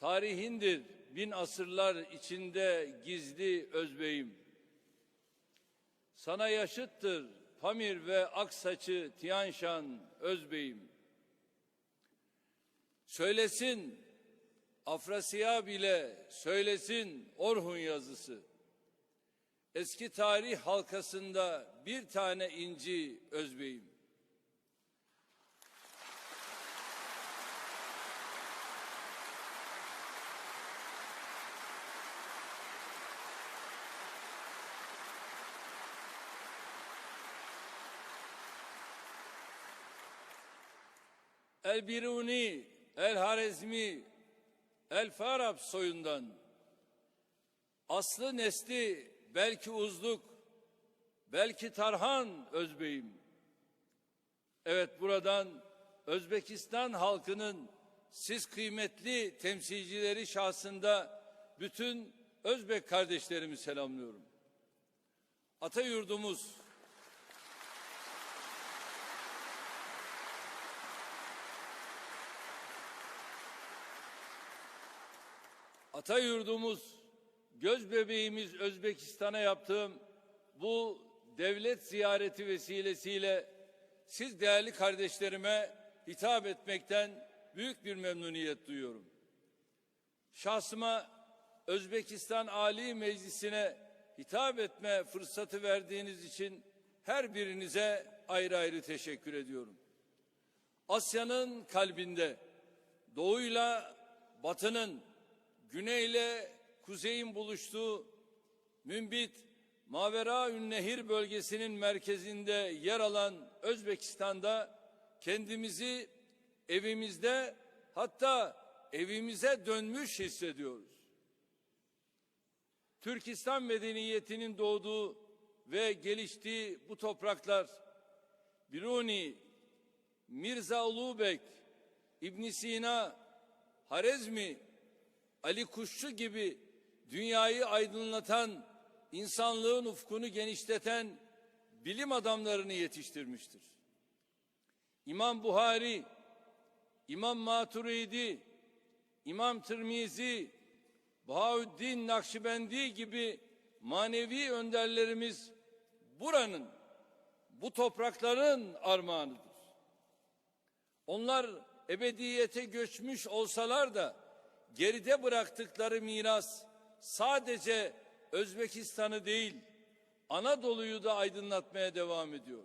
Tarihindir bin asırlar içinde gizli özbeyim. Sana yaşıttır Pamir ve Aksaç'ı Tiyanşan Özbeyim. Söylesin Afrasiyab bile söylesin Orhun yazısı. Eski tarih halkasında bir tane inci Özbeyim. El Biruni, El Harezmi, El Farab soyundan aslı nesli belki uzluk, belki Tarhan Özbeyim. Evet buradan Özbekistan halkının siz kıymetli temsilcileri şahsında bütün Özbek kardeşlerimi selamlıyorum. Ata yurdumuz Ata yurdumuz, göz bebeğimiz Özbekistan'a yaptığım bu devlet ziyareti vesilesiyle siz değerli kardeşlerime hitap etmekten büyük bir memnuniyet duyuyorum. Şahsıma Özbekistan Ali Meclisi'ne hitap etme fırsatı verdiğiniz için her birinize ayrı ayrı teşekkür ediyorum. Asya'nın kalbinde doğuyla batının güneyle kuzeyin buluştuğu Mümbit Mavera Nehir bölgesinin merkezinde yer alan Özbekistan'da kendimizi evimizde hatta evimize dönmüş hissediyoruz. Türkistan medeniyetinin doğduğu ve geliştiği bu topraklar Biruni, Mirza Ulubek, İbn Sina, Harezmi, Ali Kuşçu gibi dünyayı aydınlatan, insanlığın ufkunu genişleten bilim adamlarını yetiştirmiştir. İmam Buhari, İmam Maturidi, İmam Tirmizi, Bahaüddin Nakşibendi gibi manevi önderlerimiz buranın, bu toprakların armağanıdır. Onlar ebediyete göçmüş olsalar da geride bıraktıkları miras sadece Özbekistan'ı değil Anadolu'yu da aydınlatmaya devam ediyor.